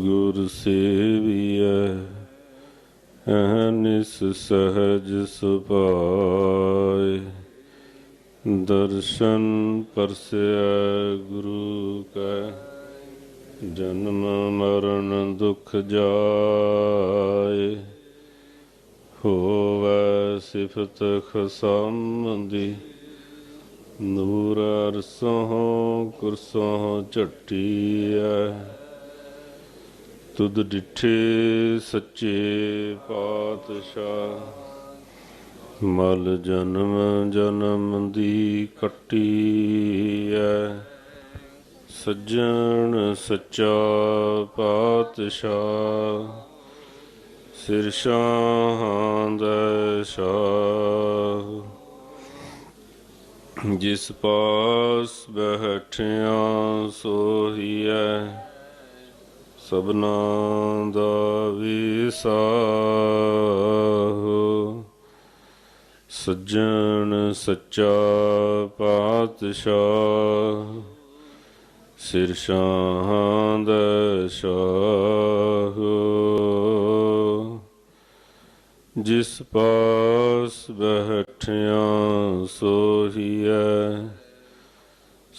ਗੁਰ ਸੇਵੀਐ ਅਹਨਿਸ ਸਹਜ ਸੁਭਾਏ। ਦਰਸ਼ਨ ਪਰਸੈ ਗੁਰੂ ਕੈ, ਜਨਮ ਮਰਨ ਦੁਖ ਜਾਏ। ਹੋਵੈ ਸਿਫਤ ਖਸਮੰਦੀ ਨੂਰ ਅਰਸੋਂ ਕੁਰਸੋਂ ਝਟੀਐ। ਤੁਧ ਡਿਠੇ ਸੱਚੇ ਪਾਤਸ਼ਾਹ, ਮਲ ਜਨਮ ਜਨਮ ਦੀ ਕੱਟੀ ਐ ਸੱਜਣ ਸੱਚਾ ਪਾਤਸ਼ਾਹ, ਸਿਰ ਸ਼ਾਹਾਂ ਦਾ ਸ਼ਾਹ। ਜਿਸ ਪਾਸ ਬੈਠਿਆ ਸੋਹੀਐ ਸਭਨਾ ਦਾ ਵਿਸਾਹੋ। ਸੱਜਣ ਸੱਚਾ ਪਾਤਸ਼ਾਹ। ਸਿਰ ਸ਼ਾਹਾਂ ਦਾ ਸ਼ਾਹੋ। ਜਿਸ ਪਾਸ ਬੈਠਿਆ ਸੋਹੀਐ।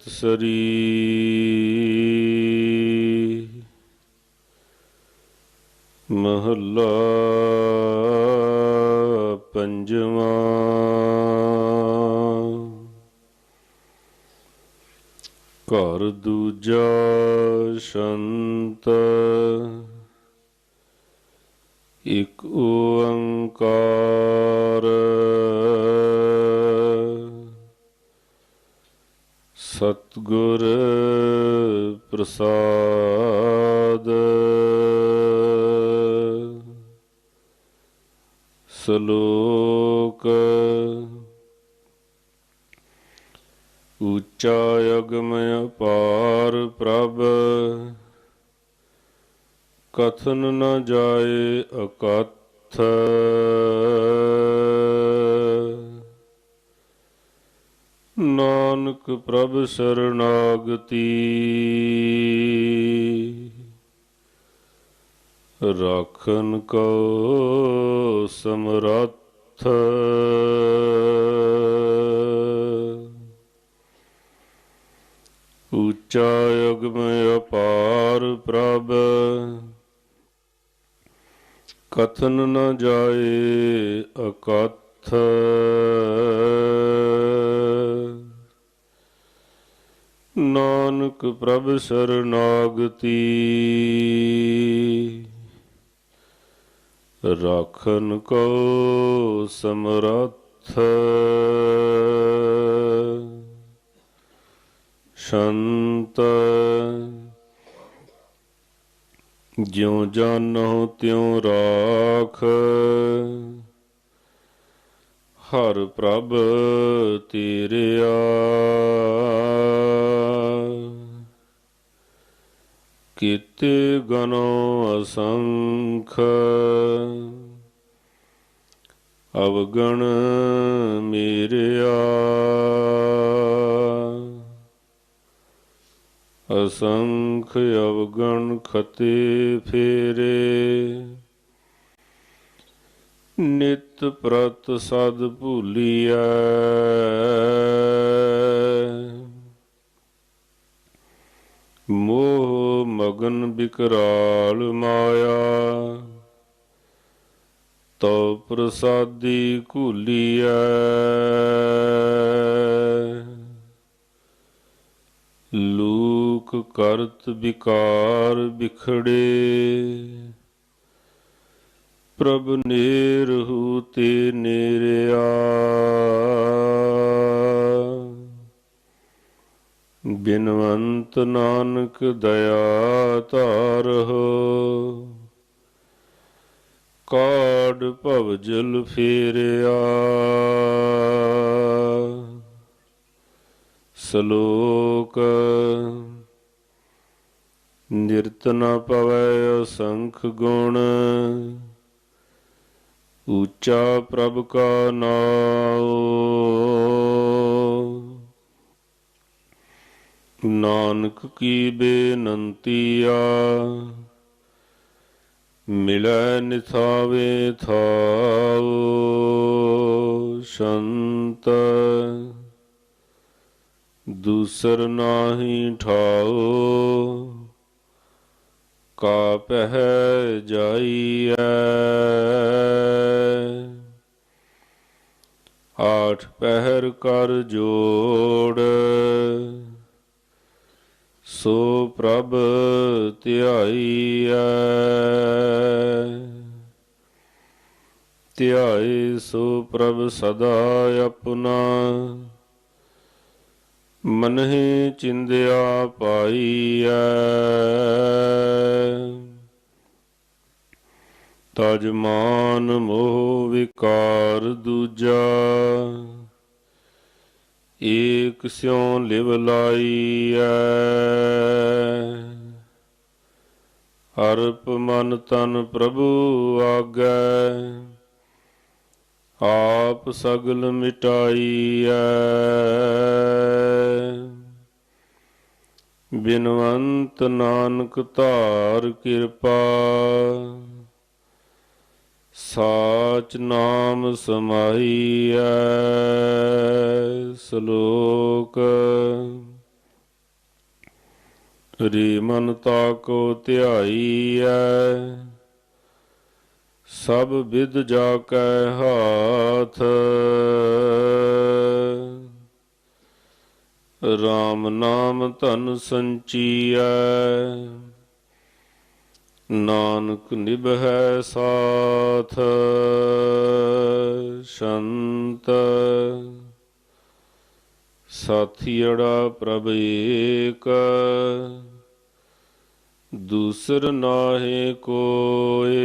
ਜੈਤ ਸਰੀ ਮਹੱਲਾ ਪੰਜਵਾਂ। ਘਰ ਦੂਜਾ ਸ਼ੰਤ ਸਤਗੁਰ ਪ੍ਰਸਾਦ। ਸ਼ਲੋਕ ਉੱਚਾ ਅਗਮ ਅਪਾਰ ਪ੍ਰਭ ਕਥਨ ਨ ਜਾਏ ਅਕਥ। ਨਾਨਕ ਪ੍ਰਭ ਸ਼ਰਨਾਗਤੀ। ਰਾਖਨ ਕੋ ਸਮਰੱਥ। ਉੱਚਾ ਅਗਮ ਅਪਾਰ ਪ੍ਰਭ। ਕਥਨ ਨ ਜਾਏ ਅਕਥ। ਨਾਨਕ ਪ੍ਰਭ ਸਰਨਾਗਤੀ। ਰਾਖਨ ਕੋ ਸਮਰੱਥ। ਸ਼ੰਤ। ਜਿਉ ਜਾਨੋ ਤਿਉ ਰਾਖ। ਹਰ ਪ੍ਰਭ ਤੇਰਿਆ। ਕੀਤੇ ਗਨੋ ਅਸੰਖ ਅਵਗਣ ਮੇਰਿਆ। ਅਸੰਖ ਅਵਗਣ ਖਤੇ ਫੇਰੇ। ਨਿਤ ਪ੍ਰਤ ਸਦ ਭੂਲੀਐ। ਮੋਹ ਮਗਨ ਬਿਕਰਾਲ ਮਾਇਆ ਤੋ ਪ੍ਰਸਾਦੀ ਘੂਲੀਐ। ਲੂਕ ਕਰਤ ਵਿਕਾਰ ਵਿਖੜੇ ਪ੍ਰਭ ਨੇਰਹੂ ਤੇ ਨੇਰਿਆ। ਬਿਨਵੰਤ ਨਾਨਕ ਦਇਆ ਧਾਰਹੁ ਕਾੜ ਭਵਜਲ ਫੇਰਿਆ। ਸ਼ਲੋਕ, ਨਿਰਤ ਨ ਪਵੈ ਅਸੰਖ ਗੁਣ। ਉੱਚਾ ਪ੍ਰਭ ਕਾ ਨਾਉ। ਨਾਨਕ ਕੀ ਬੇਨੰਤੀਆ ਮਿਲੈ ਨਿਥਾਵੇ ਥਾਉ। ਸ਼ੰਤ ਦੂਸਰ ਨਾਹੀ ਠਾਉ। ਕਾ ਪਹਿ ਜਾਈਐ। ਆਠ ਪਹਿਰ ਕਰ ਜੋੜ। ਸੋ ਪ੍ਰਭ ਧਿਆਈਐ। ਧਿਆਏ ਸੋ ਪ੍ਰਭ ਸਦਾ ਆਪਣਾ। ਮਨਹਿ ਚਿੰਦਿਆ ਪਾਈਐ। ਤਜ ਮਾਨ ਮੋਹ ਵਿਕਾਰ ਦੂਜਾ। ਏਕ ਸਿਉ ਲਿਵ ਲਾਈਐ। ਅਰਪ ਮਨ ਤਨ ਪ੍ਰਭੂ ਆਗੈ। ਆਪ ਸਗਲ ਮਿਟਾਈਐ। ਬਿਨਵੰਤ ਨਾਨਕ ਧਾਰ ਕਿਰਪਾ, ਸਾਚ ਨਾਮ ਸਮਾਈਐ ਸ਼ਲੋਕ। ਰੀ ਮਨ ਤਾਕੋ ਧਿਆਈਐ। ਸਭ ਵਿਦ ਜਾ ਕੈ ਹਾਥ। RAM ਨਾਮ ਧਨ ਸੰਚੀਐ। ਨਾਨਕ ਨਿਭੈ ਸਾਥ। ਸ਼ੰਤ। ਸਾਥੀੜਾ ਪ੍ਰਭ ਏਕ। ਦੂਸਰ ਨਾਹੀ ਕੋਏ।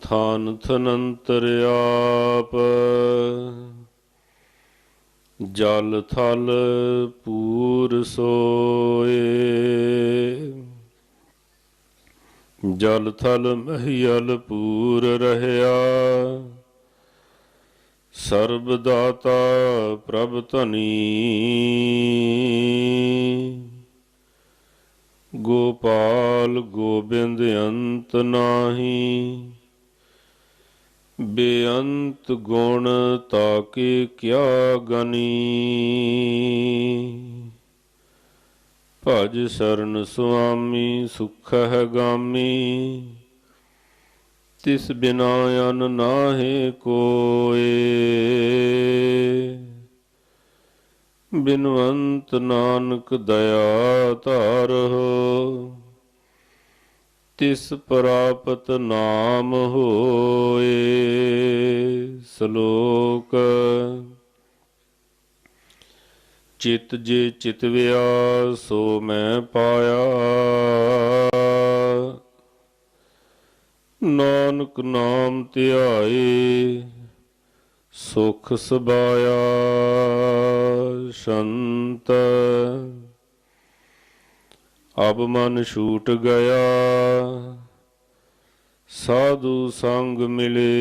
ਥਾਨ ਥਨੰਤਰ ਆਪ। ਜਲ ਥਲ ਪੂਰ ਸੋਏ। ਜਲ ਥਲ ਮਹੀਲ ਪੂਰ ਰਹਿਆ। ਸਰਬ ਦਾਤਾ ਪ੍ਰਭ ਧਨੀ। ਗੋਪਾਲ ਗੋਬਿੰਦ ਅੰਤ ਨਾਹੀ। ਬੇਅੰਤ ਗੁਣ ਤਾਕੇ ਕਿਆ ਗਨੀ। ਭਜ ਸਰਨ ਸੁਆਮੀ ਸੁਖ ਹੈ ਗਾਮੀ। ਤਿਸ ਬਿਨਾ ਅਨ ਨਾਹੀ ਕੋਏ। ਬਿਨਵੰਤ ਨਾਨਕ ਦਇਆ ਧਾਰਹੁ, ਤਿਸ ਪ੍ਰਾਪਤ ਨਾਮ ਹੋਏ ਸ਼ਲੋਕ। ਚਿਤ ਜੇ ਚਿਤਵਿਆ ਸੋ ਮੈਂ ਪਾਇਆ। ਨਾਨਕ ਨਾਮ ਧਿਆਏ, ਸੁਖ ਸਬਾਇਆ ਸ਼ੰਤ। ਅਬ ਮਨ ਛੂਟ ਗਿਆ, ਸਾਧੂ ਸੰਗ ਮਿਲੇ।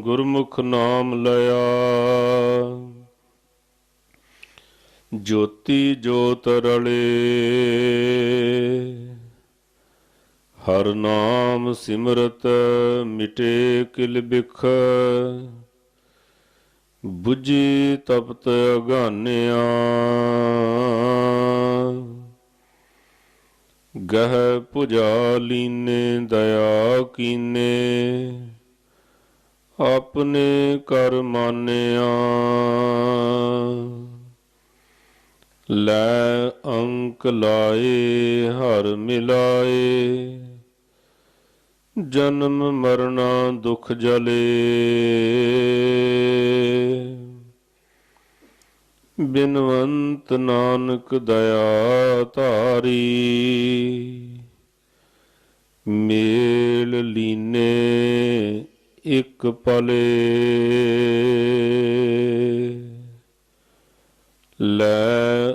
ਗੁਰਮੁਖ ਨਾਮ ਲਿਆ। ਜੋਤੀ ਜੋਤ ਰਲੇ। ਹਰ ਨਾਮ ਸਿਮਰਤ ਮਿਟੇ ਕਿਲ ਬਿਖ। ਬੁਝੀ ਤਪਤ ਅਗਾਨਿਆ। ਗਹਿ ਪੁਜਾ ਲੀਨੇ, ਦਇਆ ਕੀਨੇ। ਆਪਣੇ ਕਰ ਮਾਨਿਆ। ਲੈ ਅੰਕ ਲਾਏ, ਹਰ ਮਿਲਾਏ। ਜਨਮ ਮਰਨਾ ਦੁਖ ਜਲੇ। ਬਿਨਵੰਤ ਨਾਨਕ ਦਇਆ ਧਾਰੀ। ਮੇਲ ਲੀਨੇ ਇੱਕ ਪਲੇ। ਲੈ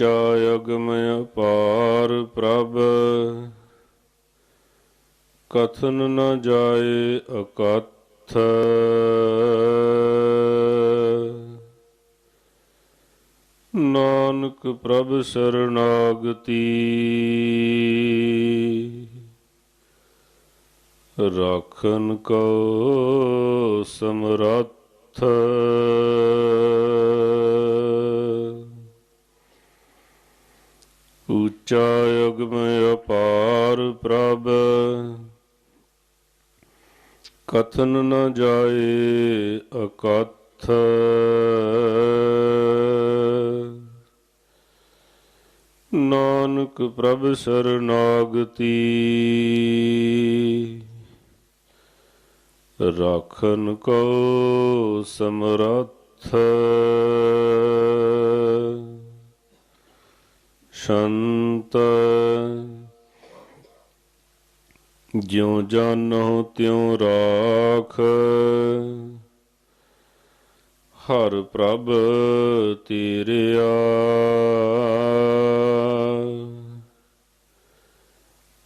ਉੱਚਾ ਅਗਮ ਅਪਾਰ ਪ੍ਰਭ। ਕਥਨ ਨ ਜਾਏ ਅਕਥ। ਨਾਨਕ ਪ੍ਰਭ ਸ਼ਰਨਾਗਤੀ। ਰਾਖਨ ਕੋ ਸਮਰੱਥ। ਉੱਚਾ ਅਗਮ ਅਪਾਰ ਪ੍ਰਭ। ਕਥਨ ਨ ਜਾਏ ਅਕਥ। ਨਾਨਕ ਪ੍ਰਭ ਸਰਨਾਗਤੀ। ਰਾਖਨ ਕੋ ਸਮਰੱਥ। ਸ਼ੰਤ ਜਿਉ ਜਾਨੋ ਤਿਉ ਰਾਖ ਹਰ ਪ੍ਰਭ ਤੇਰਿਆ।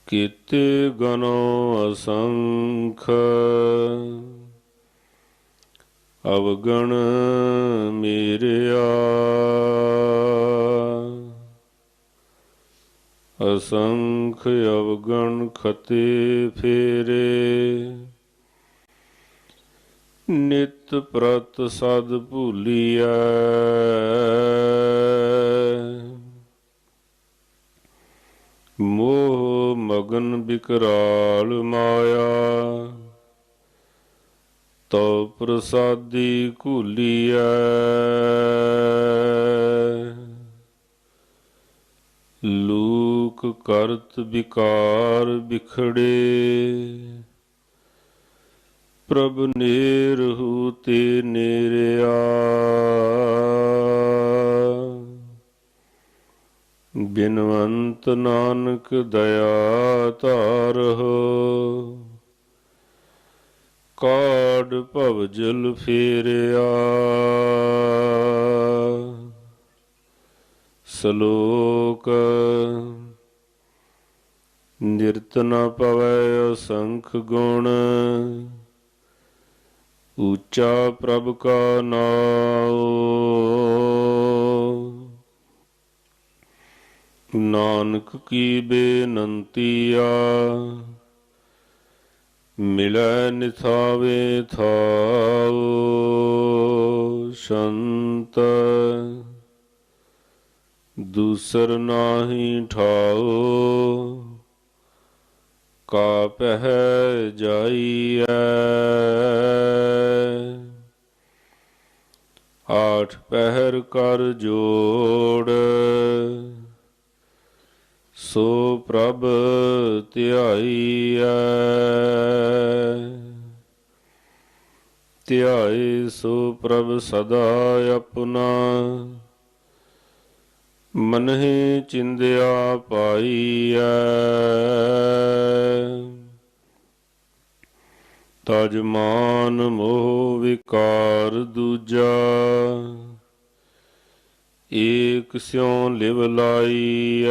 ਕੀਤੇ ਗਨੋ ਅਸੰਖ ਅਵਗਣ ਮੇਰਿਆ। ਅਸੰਖ ਅਵਗਣ ਖਤੇ ਫੇਰੇ। ਨਿਤ ਪ੍ਰਤ ਸਦ ਭੂਲੀਐ। ਮੋਹ ਮਗਨ ਬਿਕਰਾਲ ਮਾਇਆ। ਤੋ ਪ੍ਰਸਾਦੀ ਘੂਲੀਐ। ਲੂਕ ਕਰਤ ਵਿਕਾਰ ਵਿਖੜੇ। ਪ੍ਰਭ ਨੇਰਹੂ ਤੇ ਨੇਰਿਆ। ਬਿਨਵੰਤ ਨਾਨਕ ਦਇਆ ਧਾਰਹੁ ਕਾੜ ਭਵਜਲ ਫੇਰਿਆ। ਸ਼ਲੋਕ ਨਿਰਤ ਨ ਪਵੈ ਅਸੰਖ ਗੁਣ। ਉੱਚਾ ਪ੍ਰਭ ਕਾ ਨਾਉ। ਨਾਨਕ ਕੀ ਬੇਨੰਤੀਆ ਮਿਲੈ ਨਿਥਾਵੇ ਥਾਉ ਸ਼ੰਤ। ਦੂਸਰ ਨਾਹੀ ਠਾਉ। ਕਾ ਪਹਿ ਜਾਈਐ ਆਠ ਪਹਿਰ ਕਰ ਜੋੜ। ਸੋ ਪ੍ਰਭ ਧਿਆਈਐ। ਧਿਆਏ ਸੋ ਪ੍ਰਭ ਸਦਾ ਆਪਣਾ। ਮਨਹਿ ਚਿੰਦਿਆ ਪਾਈਐ। ਤਜ ਮਾਨ ਮੋਹ ਵਿਕਾਰ ਦੂਜਾ, ਏਕ ਸਿਉ ਲਿਵ ਲਾਈਐ।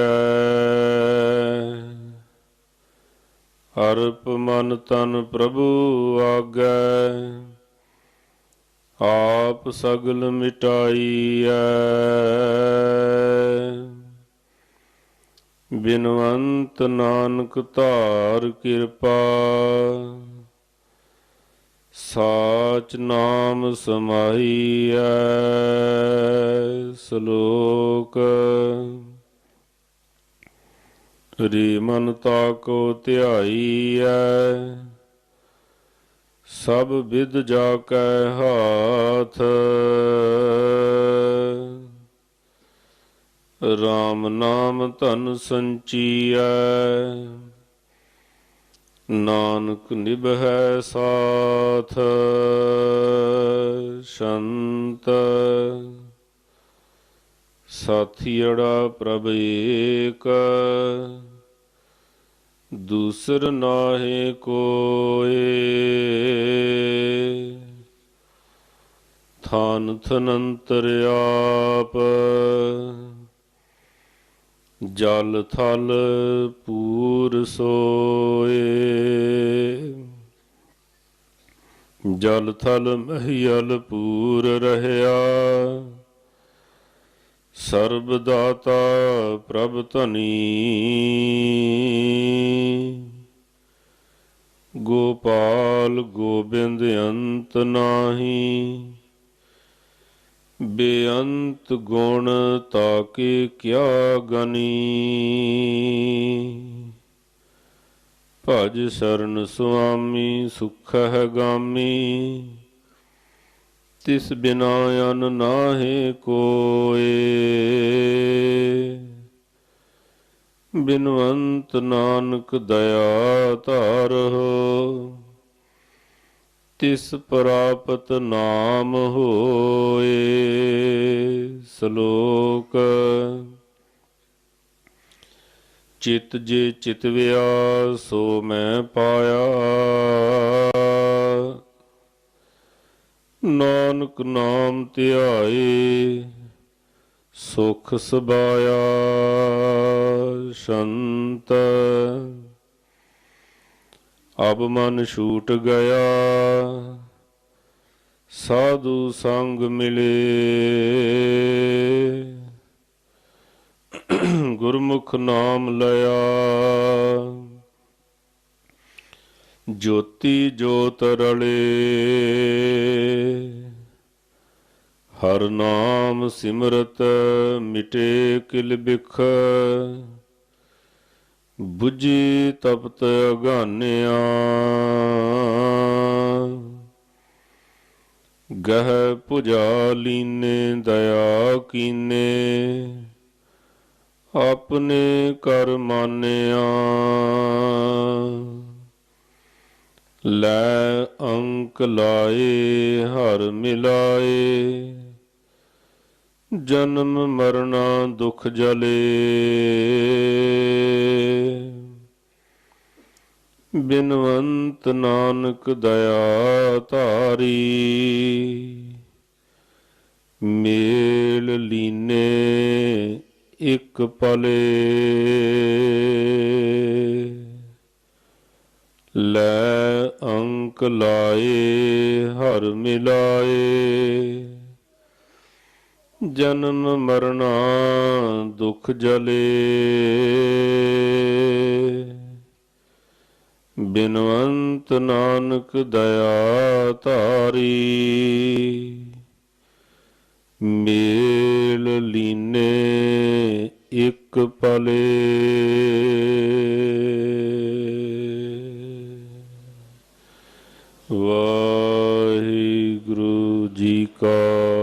ਅਰਪ ਮਨ ਤਨ ਪ੍ਰਭੂ ਆਗੈ, ਆਪ ਸਗਲ ਮਿਟਾਈ ਮਿਟਾਈਐ। ਬਿਨਵੰਤ ਨਾਨਕ ਧਾਰ ਕਿਰਪਾ ਸਾਚ ਨਾਮ ਸਮਾਈਐ, ਸ਼ਲੋਕ। ਰੀ ਮਨ ਤਾਕੋ ਧਿਆਈਐ, ਸਭ ਵਿਦ ਜਾ ਕੈ ਹਾਥ। RAM ਨਾਮ ਧਨ ਸੰਚੀਐ ਨਾਨਕ ਨਿਭੈ ਸਾਥ ਸ਼ੰਤ। ਸਾਥੀੜਾ ਪ੍ਰਭ ਏਕ ਦੂਸਰ ਨਾਹੀ ਕੋਏ। ਥਾਨ ਥਨੰਤਰ ਆਪ ਜਲ ਥਲ ਪੂਰ ਸੋਏ। ਜਲ ਥਲ ਮਹੀਲ ਪੂਰ ਰਹਿਆ। ਸਰਬ ਦਾਤਾ ਪ੍ਰਭ ਧਨੀ। ਗੋਪਾਲ ਗੋਬਿੰਦ ਅੰਤ ਨਾਹੀ। ਬੇਅੰਤ ਗੁਣ ਤਾਕੇ ਕਿਆ ਗਨੀ? ਭਜ ਸਰਨ ਸੁਆਮੀ, ਸੁਖ ਹੈ ਗਾਮੀ। ਤਿਸ ਬਿਨਾ ਅਨ ਨਾਹੀ ਕੋਏ। ਬਿਨਵੰਤ ਨਾਨਕ ਦਇਆ ਧਾਰੋ ਤਿਸ ਪ੍ਰਾਪਤ ਨਾਮ ਹੋਏ ਸ਼ਲੋਕ। ਚਿਤ ਜੇ ਚਿਤਵਿਆ ਸੋ ਮੈਂ ਪਾਇਆ। ਨਾਨਕ ਨਾਮ ਧਿਆਏ, ਸੁਖ ਸਬਾਇਆ। ਸ਼ੰਤ ਅਬ ਮਨ ਛੂਟ ਗਿਆ, ਸਾਧੂ ਸੰਗ ਮਿਲੇ। ਗੁਰਮੁਖ ਨਾਮ ਲਿਆ। ਜੋਤੀ ਜੋਤ ਰਲੇ। ਹਰ ਨਾਮ ਸਿਮਰਤ ਮਿਟੇ ਕਿਲ ਬਿਖ। 부ਜੀ ਤਪਤ ਅਗਾਨਿਆ। ਗਹਿ ਪੁਜਾ ਲੀਨੇ ਦਇਆ ਕੀਨੇ। ਆਪਣੇ ਕਰ ਮਾਨਿਆ। ਲੈ ਅੰਕ ਲਾਏ, ਹਰ ਮਿਲਾਏ। ਜਨਮ ਮਰਨਾ ਦੁਖ ਜਲੇ। ਬਿਨਵੰਤ ਨਾਨਕ ਦਇਆ ਧਾਰੀ, ਮੇਲ ਲੀਨੇ ਇਕ ਪਲੇ। ਲੈ ਅੰਕ ਲਾਏ, ਹਰ ਮਿਲਾਏ। ਜਨਮ ਮਰਨਾ ਦੁਖ ਜਲੇ। ਬਿਨਵੰਤ ਨਾਨਕ ਦਇਆ ਧਾਰੀ। ਮੇਲ ਲੀਨੇ ਇੱਕ ਪਲੇ। ਵਾਹਿਗੁਰੂ ਜੀ ਕਾ